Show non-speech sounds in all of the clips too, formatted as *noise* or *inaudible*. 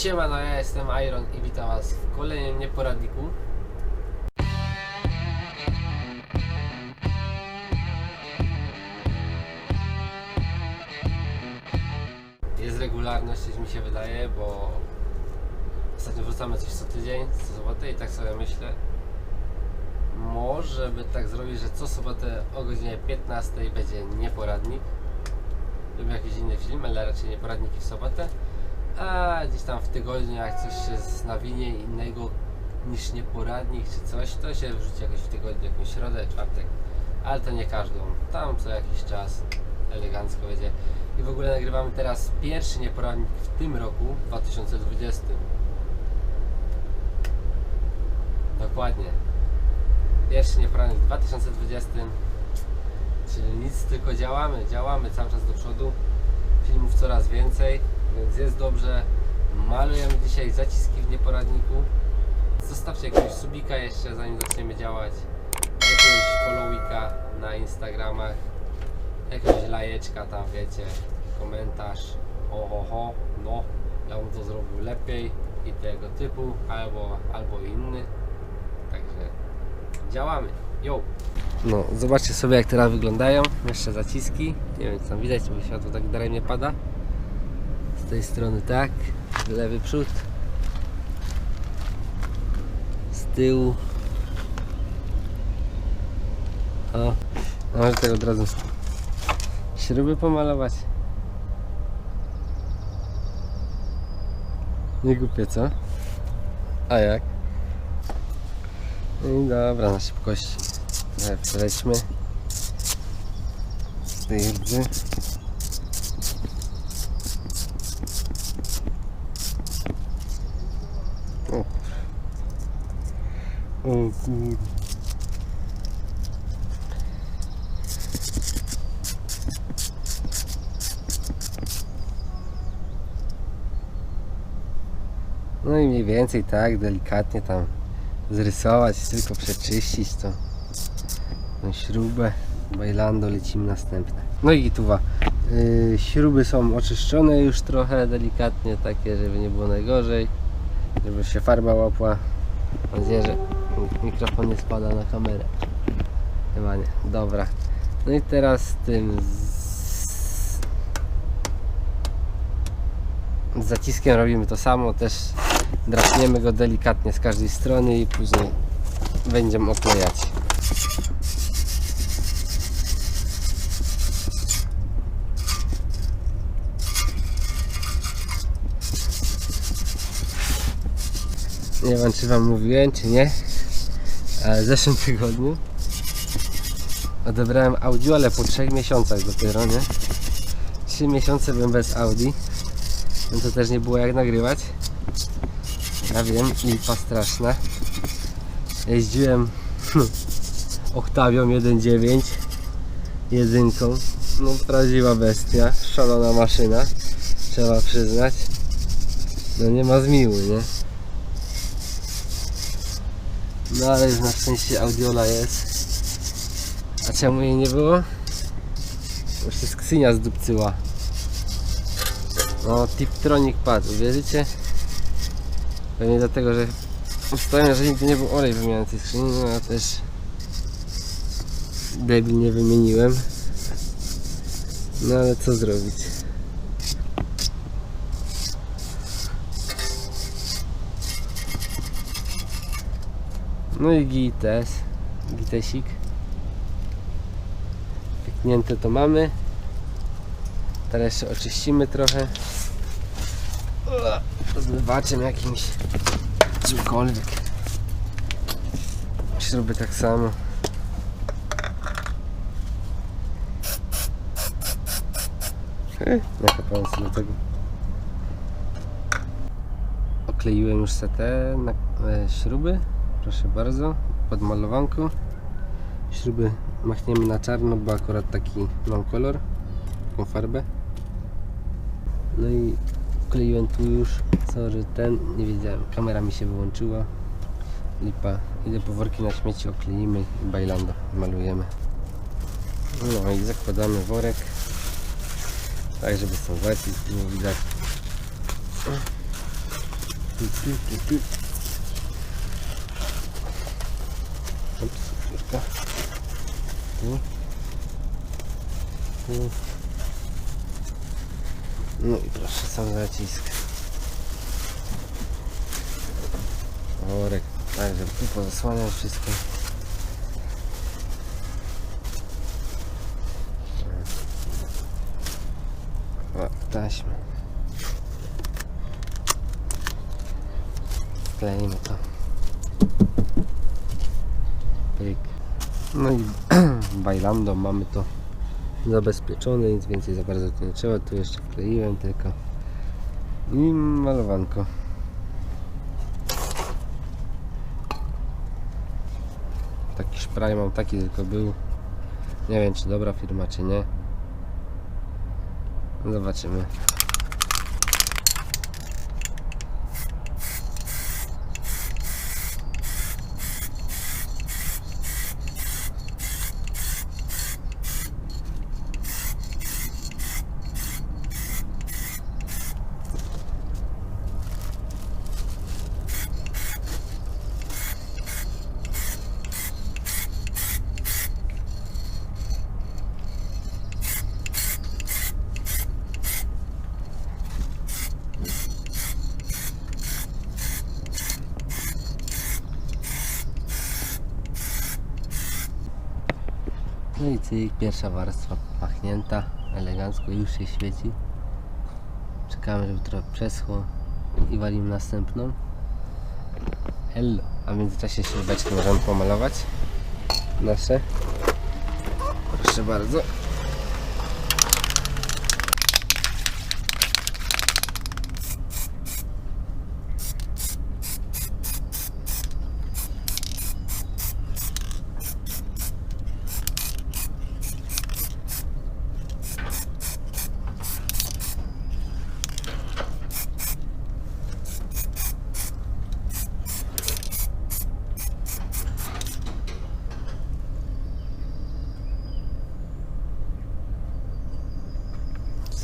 Siema, no ja jestem Iron i witam was w kolejnym nieporadniku. Jest regularność, mi się wydaje, bo ostatnio wrzucamy coś co tydzień, co sobotę i tak sobie myślę, może by tak zrobić, że co sobotę o godzinie 15 będzie nieporadnik lub jakiś inny film, ale raczej nieporadniki w sobotę. A gdzieś tam w tygodniu, jak coś się nawinie innego niż nieporadnik czy coś, to się wrzuci jakoś w tygodniu, jakąś środę, czwartek. Ale to nie każdą. Tam co jakiś czas elegancko będzie. I w ogóle nagrywamy teraz pierwszy nieporadnik w tym roku, 2020. Dokładnie. Pierwszy nieporadnik w 2020. Czyli nic, tylko działamy, działamy cały czas do przodu. Filmów coraz więcej, więc jest dobrze. Malujemy dzisiaj zaciski w nieporadniku. Zostawcie jakiegoś subika jeszcze zanim zaczniemy działać. Jakiegoś followika na Instagramach. Jakiegoś lajeczka tam wiecie. Komentarz. Oho, ho, no. Ja bym to zrobił lepiej i tego typu, albo, albo inny. Także działamy. Yo! No, zobaczcie sobie jak teraz wyglądają. Jeszcze zaciski. Nie wiem, czy tam widać, bo światło tak daremnie pada. Z tej strony tak, lewy przód. Z tyłu. O, a może tak od razu śruby pomalować. Nie głupie, co? A jak? No i dobra, na. Trochę Przejdźmy. Z tej O kur... No i mniej więcej tak, delikatnie tam zrysować, tylko przeczyścić to. Tą śrubę. Bailando lecimy następne. No i gituwa. Yy, śruby są oczyszczone już trochę delikatnie, takie żeby nie było najgorzej. Żeby się farba łapła. Mam nadzieję, że mikrofon nie spada na kamerę. Chyba nie. Dobra. No i teraz z tym z... zaciskiem robimy to samo. Też drapniemy go delikatnie z każdej strony i później będziemy oklejać. Nie wiem czy wam mówiłem czy nie, w zeszłym tygodniu odebrałem audio, ale po 3 miesiącach dopiero, nie? 3 miesiące byłem bez Audi, no to też nie było jak nagrywać. Ja wiem, lipa straszna. Jeździłem *laughs* Octavią 1.9 jedynką. No prawdziwa bestia, szalona maszyna, trzeba przyznać. No nie ma zmiły, nie? No ale na szczęście Audiola jest. A czemu jej nie było? Bo się skrzynia zdupcyła. No, Tiptronic padł, wierzycie? Pewnie dlatego, że ustałem, że nigdy nie był olej wymieniany tej skrzyni, no ja też debil nie wymieniłem. No ale co zrobić? No i gites, gitesik. Pyknięte to mamy. Teraz jeszcze oczyścimy trochę. Zmywaczem jakimś czymkolwiek. Śruby tak samo. Nakapałem sobie tego. Okleiłem już se te na, e, śruby. Proszę bardzo, pod malowanką. Śruby machniemy na czarno, bo akurat taki mam kolor, taką farbę. No i wkleiłem tu już, sorry, ten, nie wiedziałem, kamera mi się wyłączyła. Lipa, idę po worki na śmieci, okleimy i bailando, malujemy. No i zakładamy worek, tak żeby są zacisk, nie widać. tu, tu, tu, tu. Chwilkę. Tu. Tu. No i proszę, sam zacisk. Worek, tak, żeby tu pozasłaniać wszystko. O, taśmy. Kleimy to. No i *clears throat* bailando mamy to zabezpieczone, nic więcej za bardzo tu nie trzeba. Tu jeszcze wkleiłem tylko. I malowanko. Taki szpraj mam taki tylko był. Nie wiem czy dobra firma czy nie. Zobaczymy. No i cyk, pierwsza warstwa pachnięta, elegancko, już się świeci. Czekamy, żeby trochę przeschło i walimy następną. Hello. A w międzyczasie śrubeczki możemy pomalować. Nasze. Proszę bardzo.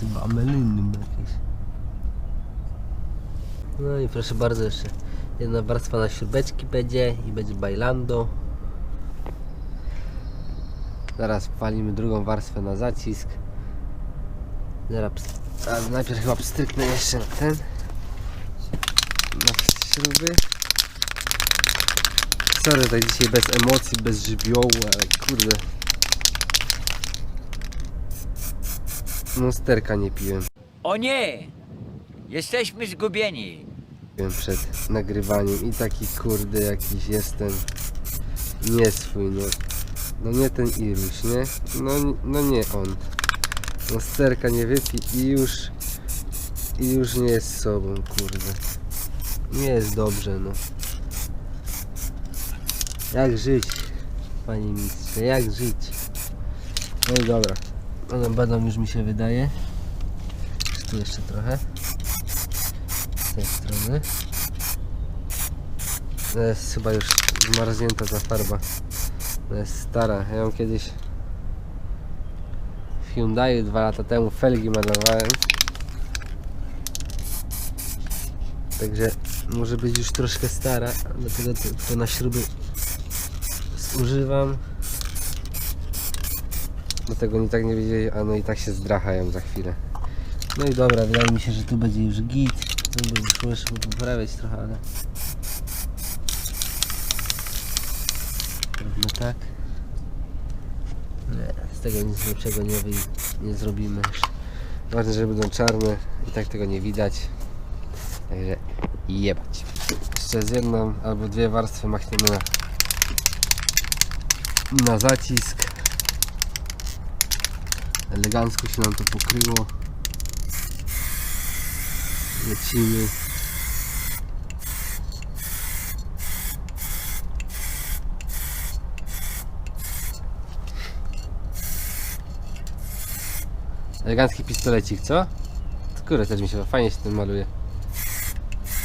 Chyba meliny jakieś. No i proszę bardzo, jeszcze jedna warstwa na śrubeczki będzie i będzie bailando. Zaraz palimy drugą warstwę na zacisk. Zaraz, a najpierw chyba pstryknę jeszcze na ten. Na śruby. Sorry, tak dzisiaj bez emocji, bez żywiołu, ale kurde. Monsterka nie piłem. O nie! Jesteśmy zgubieni. Wiem przed nagrywaniem i taki kurde jakiś jestem nie swój, no. No nie ten Iruś, nie? No, no nie on. No sterka nie wypi i już i już nie jest sobą, kurde. Nie jest dobrze, no. Jak żyć, panie mistrze, jak żyć? No i dobra. One będą już mi się wydaje. Tu jeszcze trochę? z tej strony. To jest chyba już zmarznięta ta farba. To jest stara. Ja ją kiedyś w Hyundai dwa lata temu felgi malowałem. Także może być już troszkę stara, dlatego to, to na śruby zużywam. Dlatego nie tak nie wiedzieli, a no i tak się zdrachają za chwilę. No i dobra, wydaje mi się, że tu będzie już git. Tu szło jeszcze poprawiać trochę, ale... Robimy tak. Nie, z tego nic lepszego nie, wy... nie zrobimy. Ważne, że będą czarne i tak tego nie widać. Także jebać. Jeszcze z jedną albo dwie warstwy machniemy na, na zacisk. Elegancko się nam to pokryło. Lecimy. Elegancki pistolecik, co? Kurde, też mi się fajnie się tym maluje.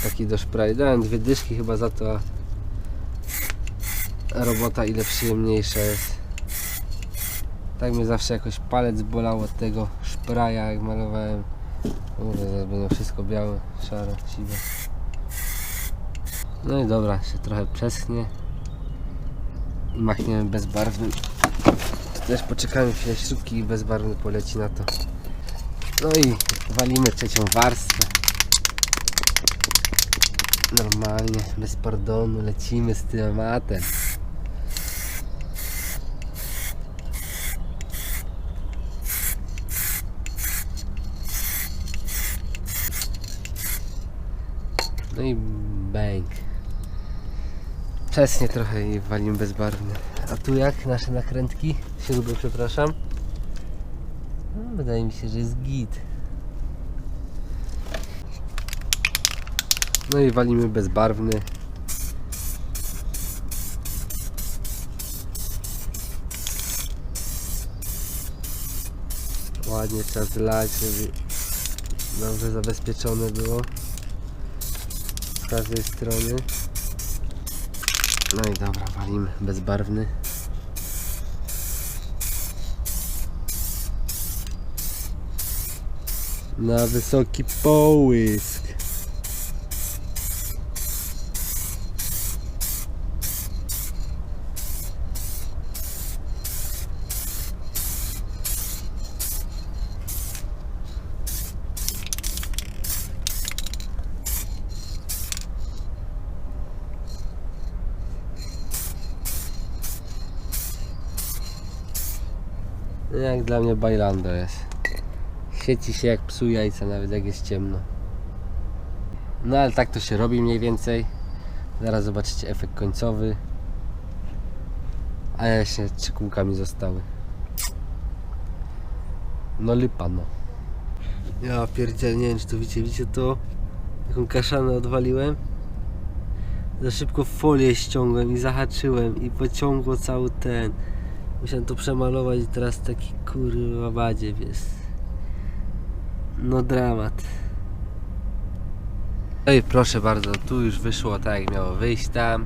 Taki do szpraj. Dałem dwie dyszki chyba za to, a robota ile przyjemniejsza jest. Tak mnie zawsze jakoś palec bolał od tego szpraja jak malowałem. Kurde, zaraz będą wszystko białe, szare, siwe. No i dobra, się trochę przeschnie. Machniemy bezbarwnym. Tu też poczekamy chwilę śrubki i bezbarwny poleci na to. No i walimy trzecią warstwę. Normalnie, bez pardonu, lecimy z tematem. No i bang. Przesnie trochę i walimy bezbarwny. A tu jak nasze nakrętki? Śruby, przepraszam. No, wydaje mi się, że jest git. No i walimy bezbarwny. Ładnie trzeba zlać, żeby dobrze zabezpieczone było z każdej strony. No i dobra, walimy bezbarwny. Na wysoki połysk. Jak dla mnie bajlando jest. Świeci się jak psu jajca, nawet jak jest ciemno. No ale tak to się robi mniej więcej. Zaraz zobaczycie efekt końcowy. A jeszcze trzy kółka mi zostały. No lipa no. Ja pierdziel, nie wiem czy to widzicie, widzicie to? Taką kaszanę odwaliłem. Za szybko folię ściągłem i zahaczyłem i pociągło cały ten. Musiałem to przemalować i teraz taki kurwa badziew jest. No dramat. No i proszę bardzo, tu już wyszło tak jak miało wyjść tam.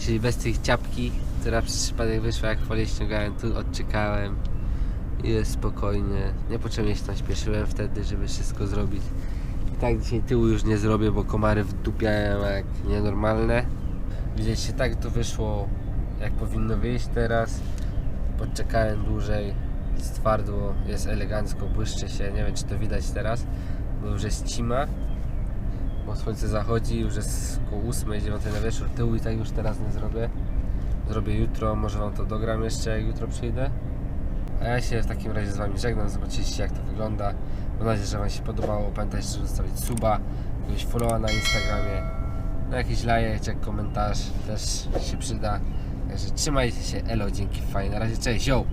Czyli bez tych ciapki, która przez przypadek wyszła jak folię ściągałem, tu odczekałem. I jest spokojnie. Niepotrzebnie się tam śpieszyłem wtedy, żeby wszystko zrobić. I tak dzisiaj tyłu już nie zrobię, bo komary wdupiają jak nienormalne. Widzicie, tak to wyszło jak powinno wyjść teraz. Podczekałem dłużej, stwardło, jest elegancko, błyszczy się, nie wiem czy to widać teraz, bo już jest cima, bo słońce zachodzi, już jest około 8-9 na wieczór, tyłu i tak już teraz nie zrobię. Zrobię jutro, może Wam to dogram jeszcze jak jutro przyjdę. A ja się w takim razie z Wami żegnam, zobaczyliście jak to wygląda. Mam nadzieję, że Wam się podobało. Pamiętajcie, żeby zostawić suba, jakiegoś followa na Instagramie, no jakiś lajek, komentarz też się przyda. Także trzymajcie się, elo, dzięki, fajnie, na razie, cześć, yo!